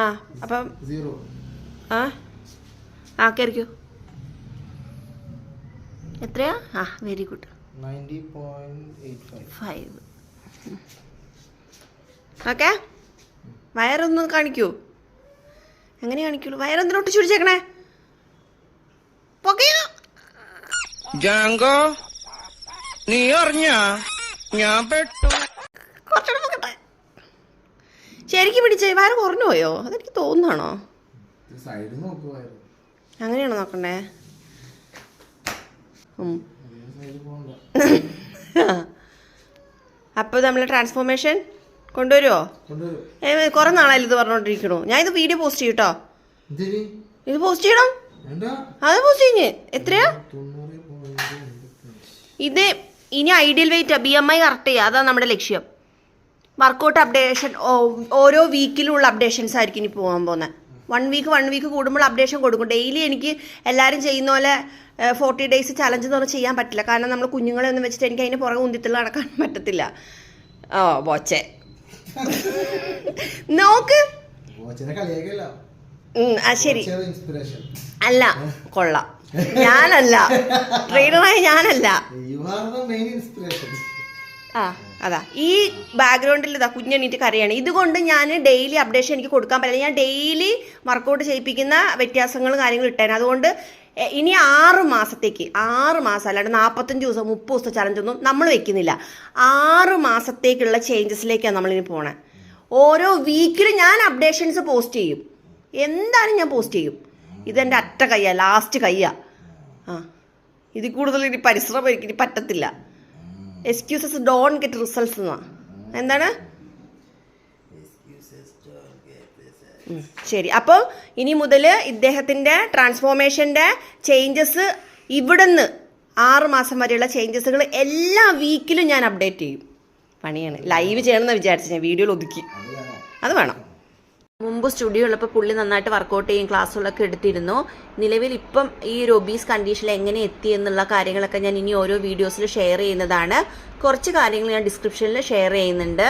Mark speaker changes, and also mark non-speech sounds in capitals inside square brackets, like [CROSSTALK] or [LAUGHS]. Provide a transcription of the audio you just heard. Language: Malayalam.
Speaker 1: ആ അപ്പം
Speaker 2: സീറോ
Speaker 1: ആ ആ കയറിക്കോ എത്രയാ? ആ വെരി ഗുഡ്
Speaker 2: ഫൈവ്
Speaker 1: ഓക്കെ? വയറൊന്ന് കാണിക്കൂ. എങ്ങനെ കാണിക്കുള്ളൂ? വയറെന്തിനോട്ട് ചുടിച്ചേക്കണേ പൊക്കയോ?
Speaker 3: ജാങ്കോ നീ അറിഞ്ഞ? ഞാൻ പെട്ടു.
Speaker 1: കുറച്ചുകൂടെ ശരിക്കും പിടിച്ചേ വയറ് കുറഞ്ഞു പോയോ അതെനിക്ക് തോന്നുന്നാണോ അങ്ങനെയാണോ നോക്കണ്ടേ? അപ്പൊ
Speaker 2: നമ്മൾ പോകണ്ട
Speaker 1: അപ്പോൾ നമ്മൾ ട്രാൻസ്ഫോർമേഷൻ കൊണ്ടുവരുമോ കൊറേ നാളായാലും ഇത് പറഞ്ഞോണ്ടിരിക്കണു. ഞാൻ ഇത് വീഡിയോ പോസ്റ്റ്
Speaker 2: ചെയ്യട്ടോ.
Speaker 1: ഇത് പോസ്റ്റ് ചെയ്യണം. അത് പോസ്റ്റ് കഴിഞ്ഞ് എത്രയാ? ഇത് ഇനി ideal weight B M I correct ചെയ്യുക അതാണ് നമ്മുടെ ലക്ഷ്യം. വർക്കൗട്ട് അപ്ഡേഷൻ ഓരോ വീക്കിലുള്ള അപ്ഡേഷൻസ് ആയിരിക്കും ഇനി പോകാൻ പോകുന്നത് വൺ വീക്ക് വൺ വീക്ക് കൂടുമ്പോൾ അപ്ഡേഷൻ കൊടുക്കും. ഡെയിലി എനിക്ക് എല്ലാവരും ചെയ്യുന്ന പോലെ ഫോർട്ടി ഡേയ്സ് ചലഞ്ച് എന്ന് പറഞ്ഞാൽ ചെയ്യാൻ പറ്റില്ല. കാരണം നമ്മൾ കുഞ്ഞുങ്ങളെ ഒന്നും വെച്ചിട്ട് എനിക്ക് അതിന് പുറകെ ഉന്തിത്തിൽ നടക്കാൻ [LAUGHS] പറ്റത്തില്ല. ഓ ബോച്ചെ. [LAUGHS] നോക്ക്. ആ ശരി. അല്ല കൊള്ളാം. ഞാനല്ല. [LAUGHS] ട്രെയിനറായ ഞാനല്ല. ആ അതാ. ഈ ബാക്ക്ഗ്രൗണ്ടിൽ ഇതാ കുഞ്ഞെണീറ്റ് കരയാണ്. ഇതുകൊണ്ട് ഞാൻ ഡെയിലി അപ്ഡേഷൻ എനിക്ക് കൊടുക്കാൻ പറ്റില്ല. ഞാൻ ഡെയിലി വർക്കൗട്ട് ചെയ്യിപ്പിക്കുന്ന വ്യത്യാസങ്ങളും കാര്യങ്ങളും ഇട്ടേനെ. അതുകൊണ്ട് ഇനി ആറ് മാസത്തേക്ക് ആറ് മാസം അല്ലാണ്ട് നാൽപ്പത്തഞ്ച് ദിവസം മുപ്പത് ദിവസത്തെ ചലഞ്ചൊന്നും നമ്മൾ വെക്കുന്നില്ല. ആറ് മാസത്തേക്കുള്ള ചേഞ്ചസിലേക്കാണ് നമ്മളിനി പോണേ. ഓരോ വീക്കിലും ഞാൻ അപ്ഡേഷൻസ് പോസ്റ്റ് ചെയ്യും. എന്തായാലും ഞാൻ പോസ്റ്റ് ചെയ്യും? ഇതെന്റെ അറ്റ കയ്യാ ലാസ്റ്റ് കയ്യാ. ആ. ഇതിൽ കൂടുതൽ ഇനി പരിശ്രമം എനിക്ക് ഇനി പറ്റത്തില്ല. എക്സ്ക്യൂസസ് ഡോൺ ഗെറ്റ് റിസൾട്ട്സ് എന്നാ. എന്താണ്? ശരി. അപ്പോൾ ഇനി മുതൽ ഇദ്ദേഹത്തിന്റെ ട്രാൻസ്ഫോർമേഷന്റെ ചേഞ്ചസ് ഇവിടുന്ന് ആറ് മാസം വരെയുള്ള ചേഞ്ചസുകൾ എല്ലാ വീക്കിലും ഞാൻ അപ്ഡേറ്റ് ചെയ്യും. പണിയാണ്. ലൈവ് ചെയ്യണമെന്ന് വിചാരിച്ചു. ഞാൻ വീഡിയോയിൽ ഒതുക്കി.
Speaker 2: അത് വേണം.
Speaker 1: മുമ്പ് സ്റ്റുഡിയോ ഉള്ളപ്പോൾ പുള്ളി നന്നായിട്ട് വർക്കൗട്ട് ചെയ്യും ക്ലാസ്സുകളൊക്കെ എടുത്തിരുന്നു. നിലവിൽ ഇപ്പം ഈ ഒബീസ് കണ്ടീഷനിൽ എങ്ങനെ എത്തി എന്നുള്ള കാര്യങ്ങളൊക്കെ ഞാൻ ഇനി ഓരോ വീഡിയോസിൽ ഷെയർ ചെയ്യുന്നതാണ്. കുറച്ച് കാര്യങ്ങൾ ഞാൻ ഡിസ്ക്രിപ്ഷനിൽ ഷെയർ ചെയ്യുന്നുണ്ട്.